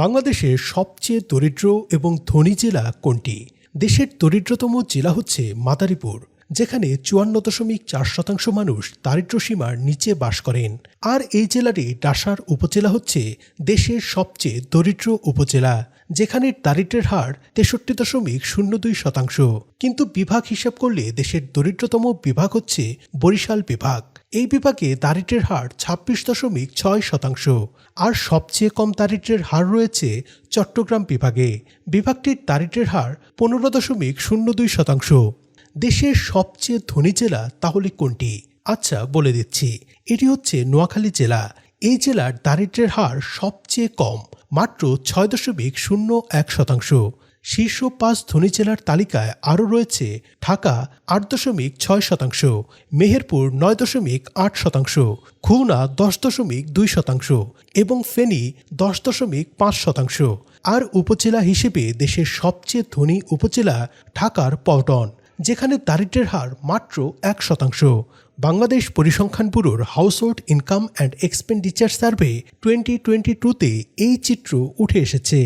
বাংলাদেশের সবচেয়ে দরিদ্র এবং ধনী জেলা কোনটি? দেশের দরিদ্রতম জেলা হচ্ছে মাদারীপুর, যেখানে চুয়ান্ন দশমিক চার শতাংশ মানুষ দারিদ্র্য সীমার নিচে বাস করেন। আর এই জেলারই ডাসার উপজেলা হচ্ছে দেশের সবচেয়ে দরিদ্র উপজেলা, যেখানে দারিদ্র্যের হার তেষট্টি দশমিক শূন্য দুই শতাংশ। কিন্তু বিভাগ হিসাব করলে দেশের দরিদ্রতম বিভাগ হচ্ছে বরিশাল বিভাগ। এই বিভাগে দারিদ্র্যের হার ছাব্বিশ দশমিক ছয় শতাংশ। আর সবচেয়ে কম দারিদ্র্যের হার রয়েছে চট্টগ্রাম বিভাগে। বিভাগটির দারিদ্র্যের হার পনেরো দশমিক শূন্য দুই শতাংশ। দেশের সবচেয়ে ধনী জেলা তাহলে কোনটি? আচ্ছা বলে দিচ্ছি। এটি হচ্ছে নোয়াখালী জেলা। এই জেলার দারিদ্র্যের হার সবচেয়ে কম, মাত্র ছয় দশমিক শূন্য এক শতাংশ। শীর্ষ পাঁচ ধনী জেলার তালিকায় আরও রয়েছে ঢাকা আট দশমিক ছয় শতাংশ, মেহেরপুর নয় দশমিক আট শতাংশ, খুলনা দশ দশমিক দুই শতাংশ এবং ফেনী দশ দশমিক পাঁচ শতাংশ। আর উপজেলা হিসেবে দেশের সবচেয়ে ধনী উপজেলা ঢাকার পল্টন, যেখানে দারিদ্র্যের হার মাত্র এক শতাংশ। বাংলাদেশ পরিসংখ্যান ব্যুরোর household income and expenditure survey twenty twenty টুতে এই চিত্র উঠে এসেছে।